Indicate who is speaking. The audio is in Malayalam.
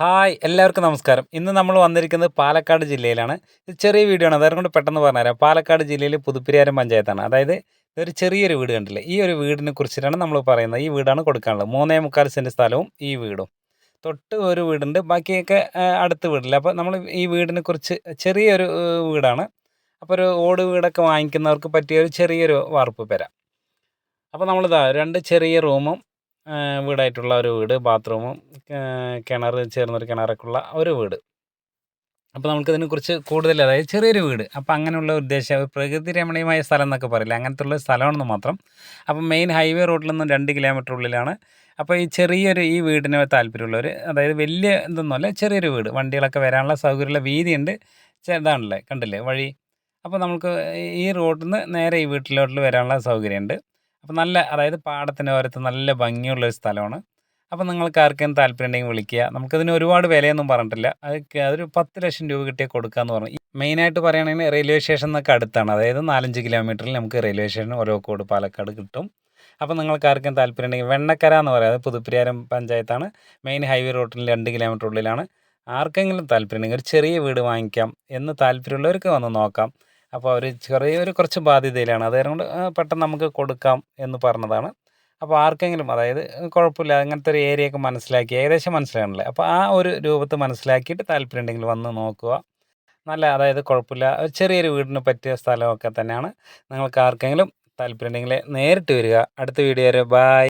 Speaker 1: ഹായ് എല്ലാവർക്കും നമസ്കാരം. ഇന്ന് നമ്മൾ വന്നിരിക്കുന്നത് പാലക്കാട് ജില്ലയിലാണ്. ഇത് ചെറിയ വീഡിയോ ആണ്. അതുകൊണ്ട് പെട്ടെന്ന് പറഞ്ഞുതരാം പാലക്കാട് ജില്ലയിൽ പുതുപ്പിരിയാരം പഞ്ചായത്താണ്. അതായത് ഒരു ചെറിയൊരു വീട് കണ്ടില്ലേ? ഈ ഒരു വീടിനെ കുറിച്ചിട്ടാണ് നമ്മൾ പറയുന്നത്. ഈ വീടാണ് കൊടുക്കാനുള്ളത്. മൂന്നേ മുക്കാൽ സെന്റ് സ്ഥലവും ഈ വീടും. തൊട്ട് ഒരു വീടുണ്ട്. ബാക്കിയൊക്കെ അടുത്ത വീടില്ല? അപ്പോൾ നമ്മൾ ഈ വീടിനെ കുറിച്ച് ചെറിയൊരു വീടാണ്. അപ്പോൾ ഒരു ഓട് വീടൊക്കെ വാങ്ങിക്കുന്നവർക്ക് പറ്റിയ ഒരു ചെറിയൊരു വാർപ്പ് പെര. അപ്പോൾ നമ്മളിതാ രണ്ട് ചെറിയ റൂമും വീടായിട്ടുള്ള ഒരു വീട് ബാത്റൂമും കിണർ ചേർന്നൊരു കിണറൊക്കെ ഉള്ള ഒരു വീട്. അപ്പോൾ നമുക്കിതിനെക്കുറിച്ച് കൂടുതൽ അതായത് ചെറിയൊരു വീട്. അപ്പോൾ അങ്ങനെയുള്ള ഉദ്ദേശം പ്രകൃതി രമണീയമായ സ്ഥലം എന്നൊക്കെ പറയില്ല അങ്ങനത്തെ ഉള്ള സ്ഥലമാണെന്ന് മാത്രം. അപ്പോൾ മെയിൻ ഹൈവേ റോഡിൽ നിന്നും രണ്ട് കിലോമീറ്റർ ഉള്ളിലാണ്. അപ്പോൾ ഈ ചെറിയൊരു ഈ വീടിന് താല്പര്യമുള്ളവർ അതായത് വലിയ ഇതൊന്നുമല്ല ചെറിയൊരു വീട്. വണ്ടികളൊക്കെ വരാനുള്ള സൗകര്യമുള്ള വീതിയുണ്ട്. ചെറുതാണല്ലേ കണ്ടില്ലേ വഴി. അപ്പോൾ നമുക്ക് ഈ റോഡിൽ നിന്ന് നേരെ ഈ വീട്ടിലോട്ട് വരാനുള്ള സൗകര്യമുണ്ട്. അപ്പോൾ നല്ല അതായത് പാടത്തിന്റെ ഓരത്ത് നല്ല ഭംഗിയുള്ള ഒരു സ്ഥലമാണ്. അപ്പോൾ നിങ്ങൾക്ക് ആർക്കെങ്കിലും താല്പര്യം ഉണ്ടെങ്കിൽ വിളിക്കുക. നമുക്കതിന് ഒരുപാട് വിലയൊന്നും പറഞ്ഞിട്ടില്ല. അത് അതൊരു പത്ത് ലക്ഷം രൂപ കിട്ടിയാൽ കൊടുക്കാന്ന് പറഞ്ഞു. ഈ മെയിനായിട്ട് പറയുകയാണെങ്കിൽ റെയിൽവേ സ്റ്റേഷൻ എന്നൊക്കെ അടുത്താണ്. അതായത് നാലഞ്ച് കിലോമീറ്ററിൽ നമുക്ക് റെയിൽവേ സ്റ്റേഷൻ ഓരോ കോട് പാലക്കാട് കിട്ടും. അപ്പോൾ നിങ്ങൾക്ക് ആർക്കും താല്പര്യം ഉണ്ടെങ്കിൽ വെണ്ണക്കര എന്ന് പറയുന്നത് പുതുപ്പരിയാരം പഞ്ചായത്താണ്. മെയിൻ ഹൈവേ റോഡിൽ രണ്ട് കിലോമീറ്റർ ഉള്ളിലാണ് ആർക്കെങ്കിലും താല്പര്യം ഉണ്ടെങ്കിൽ ഒരു ചെറിയ വീട് വാങ്ങിക്കാം എന്ന് താല്പര്യമുള്ളവർക്ക് വന്ന് നോക്കാം. അപ്പോൾ അവർ ചെറിയൊരു കുറച്ച് ബാധ്യതയിലാണ്. അതുകൊണ്ട് പെട്ടെന്ന് നമുക്ക് കൊടുക്കാം എന്ന് പറഞ്ഞതാണ്. അപ്പോൾ ആർക്കെങ്കിലും അതായത് കുഴപ്പമില്ല അങ്ങനത്തെ ഒരു ഏരിയ ഒക്കെ മനസ്സിലാക്കി ഏകദേശം മനസ്സിലാകണല്ലേ? അപ്പോൾ ആ ഒരു രൂപത്ത് മനസ്സിലാക്കിയിട്ട് താല്പര്യം ഉണ്ടെങ്കിൽ വന്ന് നോക്കുക. നല്ല അതായത് കുഴപ്പമില്ല. ചെറിയൊരു വീടിന് പറ്റിയ സ്ഥലമൊക്കെ തന്നെയാണ്. നിങ്ങൾക്ക് ആർക്കെങ്കിലും താല്പര്യം ഉണ്ടെങ്കിൽ നേരിട്ട് വരിക. അടുത്ത വീഡിയോ വരെ ബായ്